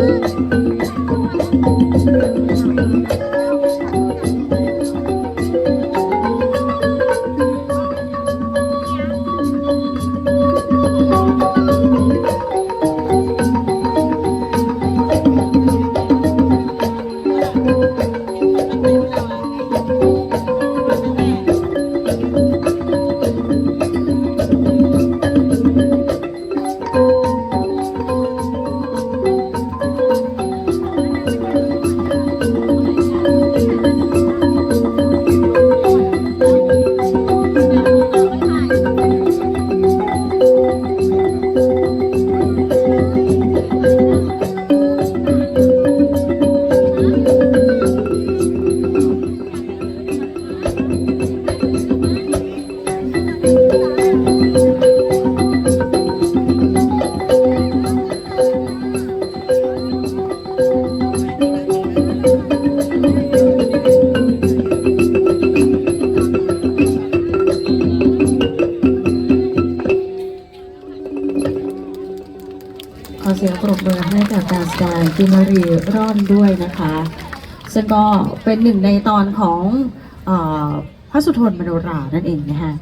嗯。 จารย์กินนารีร่อนด้วยนะคะ ซึ่งก็เป็นหนึ่งในตอนของอพระสุทนมโนรานั่นเองนะคะ